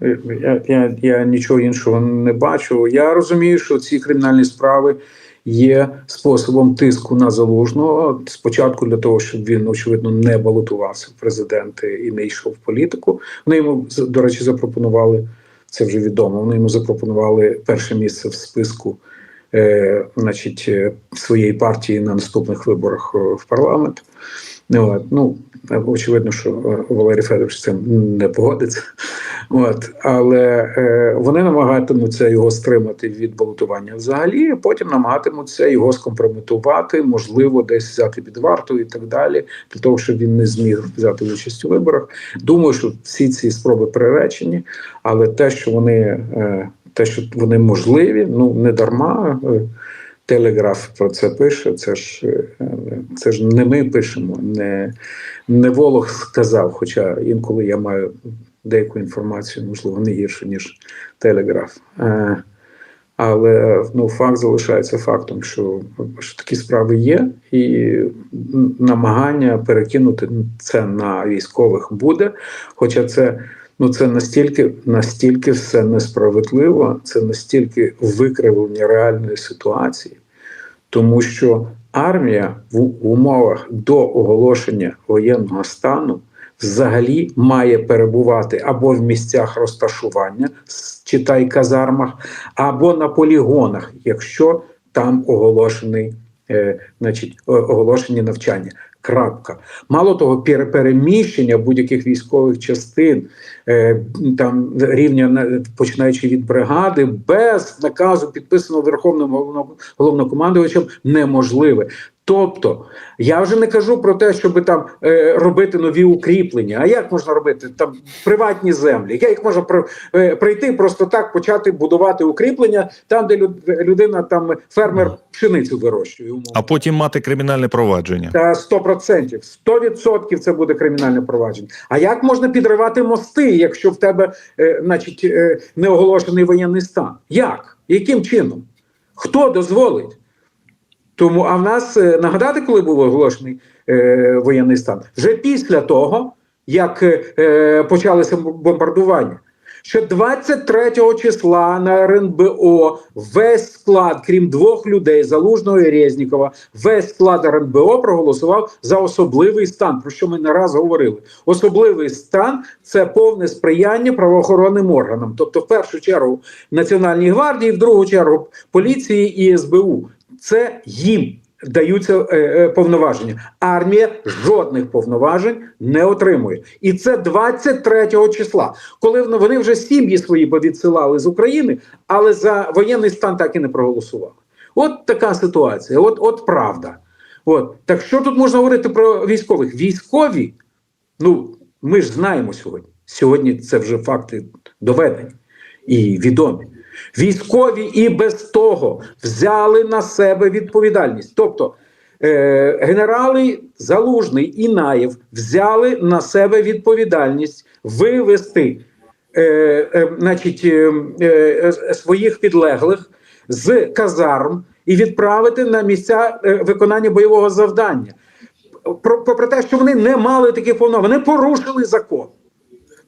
Я, я, я нічого іншого не бачу. Я розумію, що ці кримінальні справи є способом тиску на залужного. Спочатку для того, щоб він очевидно не балотувався в президенти і не йшов в політику. Вони йому до речі запропонували це вже відомо. Вони йому запропонували перше місце в списку. Е, значить, е, своєї партії на наступних виборах е, в парламент. Ну, от, ну очевидно, що Валерій Федорович з цим не погодиться. От, але е, вони намагатимуться його стримати від балотування взагалі, потім намагатимуться його скомпрометувати, можливо, десь взяти під варту і так далі, для того, щоб він не зміг взяти участь у виборах. Думаю, що всі ці спроби приречені, але те, що вони, е, те, що вони можливі, ну не дарма. Е, Телеграф про це пише. Це ж е, це ж не ми пишемо, не, не Волох сказав. Хоча інколи я маю деяку інформацію, можливо, не гірше, ніж Телеграф. Е, але ну, факт залишається фактом, що, що такі справи є, і намагання перекинути це на військових буде. Хоча це ну це настільки, настільки все несправедливо, це настільки викривлення реальної ситуації, тому що армія в умовах до оголошення воєнного стану взагалі має перебувати або в місцях розташування, читай казармах, або на полігонах, якщо там оголошений, е, значить, оголошені навчання. Крапка. Мало того, переміщення будь-яких військових частин е, там рівня починаючи від бригади, без наказу підписаного Верховним головнокомандувачем неможливе. Тобто, я вже не кажу про те, щоб там е, робити нові укріплення. А як можна робити там приватні землі? Як можна е, прийти просто так, почати будувати укріплення там, де люд, людина, там фермер пшеницю вирощує? умовно? а потім мати кримінальне провадження. Та 100%. 100% це буде кримінальне провадження. А як можна підривати мости, якщо в тебе, е, значить, е, не оголошений воєнний стан? Як? Яким чином? Хто дозволить? Тому, а в нас е, нагадати, коли був оголошений е, воєнний стан? Вже після того, як е, е, почалися бомбардування. Ще 23 числа на РНБО весь склад, крім двох людей, Залужного і Резнікова, весь склад РНБО проголосував за особливий стан, про що ми не раз говорили. Особливий стан це повне сприяння правоохоронним органам, тобто, в першу чергу Національній гвардії, в другу чергу поліції і СБУ. Це їм даються е, е, повноваження. Армія жодних повноважень не отримує. І це 23 числа, коли вони вже сім'ї свої повідсилали з України, але за воєнний стан так і не проголосували. От така ситуація, от, от правда. От так що тут можна говорити про військових? Військові, ну ми ж знаємо сьогодні. Сьогодні це вже факти доведені і відомі. Військові і без того взяли на себе відповідальність. Тобто е, генерали Залужний і Наєв взяли на себе відповідальність вивести е, е, значить, е, е, своїх підлеглих з казарм і відправити на місця е, виконання бойового завдання. Про, попри те, що вони не мали таких повноважень, вони порушили закон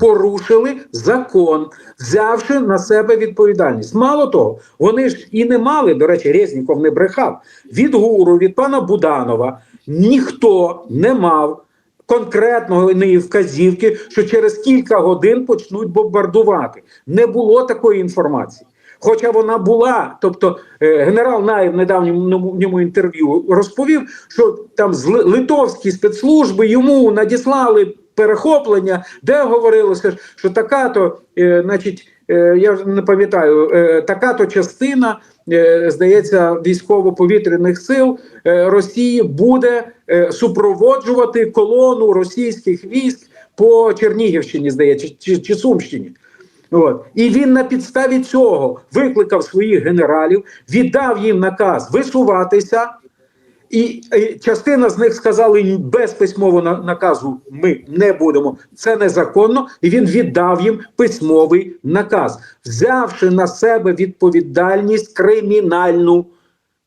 порушили закон, взявши на себе відповідальність. Мало того, вони ж і не мали, до речі, Резніков не брехав від гуру, від пана Буданова. Ніхто не мав конкретної вказівки, що через кілька годин почнуть бомбардувати. Не було такої інформації. Хоча вона була, тобто е, генерал Наєв в недавньому інтерв'ю розповів, що там з литовські спецслужби йому надіслали перехоплення, де говорилося, що така то, е, значить, е, я вже не пам'ятаю, е, така то частина, здається, військово-повітряних сил Росії буде супроводжувати колону російських військ по Чернігівщині, здається, чи, чи Сумщині. От. І він на підставі цього викликав своїх генералів, віддав їм наказ висуватися, і, частина з них сказали без письмового наказу ми не будемо. Це незаконно. І він віддав їм письмовий наказ, взявши на себе відповідальність кримінальну.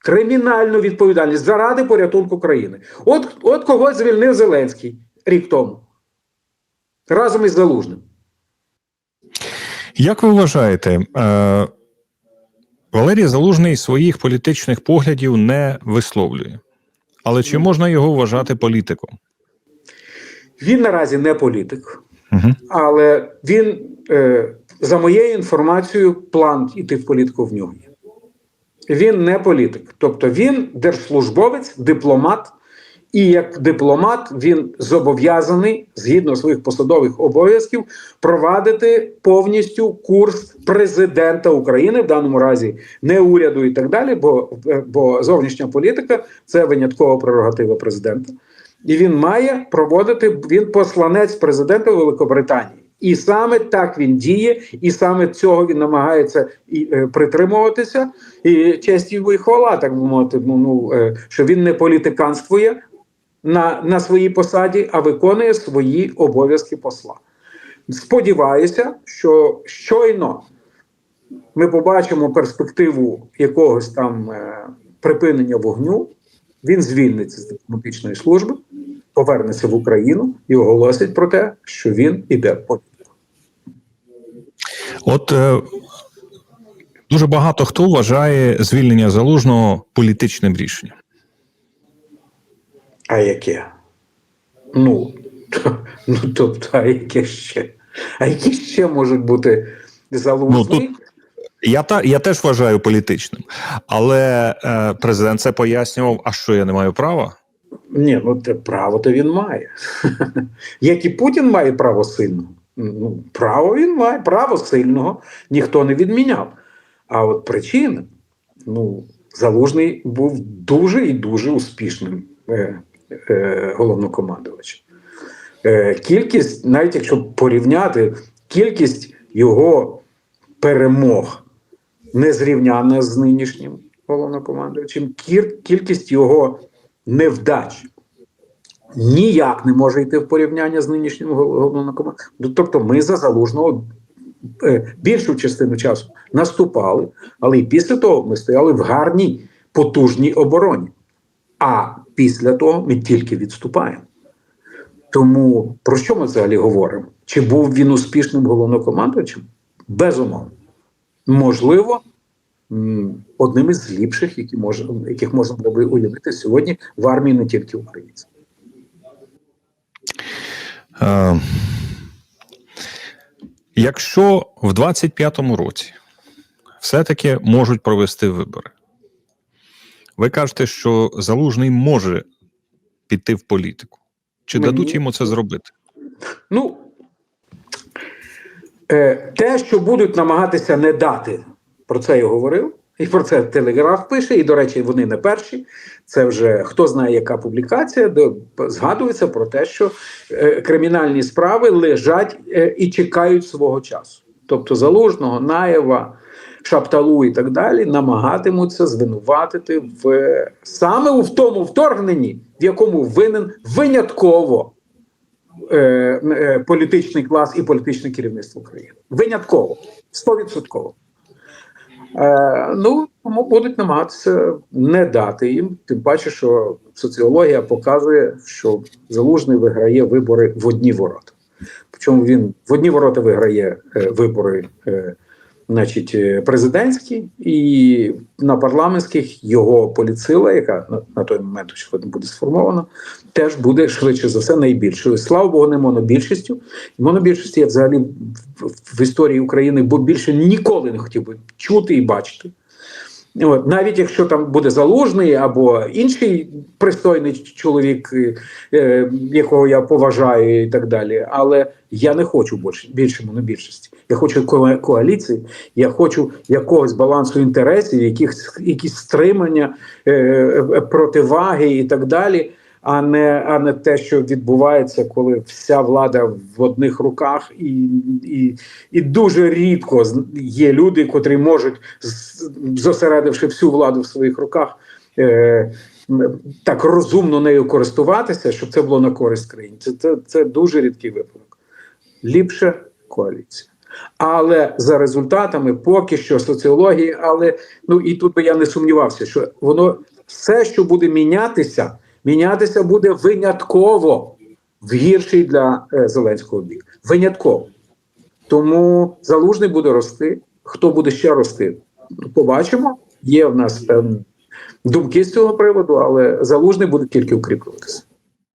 Кримінальну відповідальність заради порятунку країни. От, от кого звільнив Зеленський рік тому разом із Залужним. Як ви вважаєте, е, Валерій Залужний своїх політичних поглядів не висловлює, але чи можна його вважати політиком? Він наразі не політик, Угу. але він, е, за моєю інформацією, план іти в політику в нього є. Він не політик, тобто він держслужбовець, дипломат, і як дипломат він зобов'язаний згідно своїх посадових обов'язків провадити повністю курс президента України, в даному разі не уряду і так далі, бо, бо зовнішня політика це виняткова прерогатива президента. І він має проводити він посланець президента Великобританії. І саме так він діє, і саме цього він намагається і е, притримуватися. І честь йому і хвала, так би мовити, ну, ну е, що він не політиканствує на, на своїй посаді, а виконує свої обов'язки посла. Сподіваюся, що щойно ми побачимо перспективу якогось там е, припинення вогню. Він звільниться з дипломатичної служби, повернеться в Україну і оголосить про те, що він іде політику. От е, дуже багато хто вважає звільнення залужного політичним рішенням. А яке? Ну, ну тобто, а яке ще? А які ще можуть бути залужний? Ну, тут Я та я теж вважаю політичним, але е, президент це пояснював. А що я не маю права? Ні, ну те право то він має. Як і Путін має право сильного. Ну, право він має, право сильного ніхто не відміняв. А от причина, ну, Залужний був дуже і дуже успішним е, е, головнокомандувачем. Е, кількість, навіть якщо порівняти, кількість його перемог незрівняна з нинішнім головнокомандувачем, кількість його невдач ніяк не може йти в порівняння з нинішнім головнокомандувачем. Ну, тобто ми за залужного е, більшу частину часу наступали, але і після того ми стояли в гарній потужній обороні. А після того ми тільки відступаємо. Тому про що ми взагалі говоримо? Чи був він успішним головнокомандувачем? Безумовно. Можливо, одним із ліпших, які може, яких можна було би уявити сьогодні в армії не тільки українців. Е, якщо в 25-му році все-таки можуть провести вибори, ви кажете, що залужний може піти в політику. Чи Мені- дадуть йому це зробити? Ну, е, те, що будуть намагатися не дати, про це я говорив. І про це Телеграф пише, і, до речі, вони не перші. Це вже хто знає, яка публікація, де згадується про те, що е, кримінальні справи лежать е, і чекають свого часу. Тобто Залужного, Наєва, Шапталу і так далі намагатимуться звинуватити в саме в тому вторгненні, в якому винен винятково е, е, політичний клас і політичне керівництво країни. Винятково, стовідсотково. Е, ну, тому будуть намагатися не дати їм. Тим паче, що соціологія показує, що залужний виграє вибори в одні ворота. Причому він в одні ворота виграє е, вибори, е, значить, е, президентські, і на парламентських його політсила, яка на, той момент очевидно буде сформована, теж буде швидше за все найбільшою. Слава Богу, не монобільшістю. Монобільшості я взагалі в історії України, бо більше ніколи не хотів би чути і бачити. От, навіть якщо там буде залужний або інший пристойний чоловік, е, е, якого я поважаю, і так далі. Але я не хочу більше, більше монобільшості. Я хочу ко- коаліції, я хочу якогось балансу інтересів, якихось якісь стримання, е, е, противаги і так далі. А не, а не те, що відбувається, коли вся влада в одних руках, і, і, і дуже рідко є люди, котрі можуть, зосередивши всю владу в своїх руках, е, так розумно нею користуватися, щоб це було на користь країні. Це, це, це дуже рідкий випадок. Ліпше коаліція. Але за результатами поки що соціології, але ну і тут би я не сумнівався, що воно все, що буде мінятися, мінятися буде винятково в гірший для е, Зеленського бік. Винятково. Тому залужний буде рости. Хто буде ще рости? Побачимо. Є в нас певні думки з цього приводу, але залужний буде тільки укріплюватися.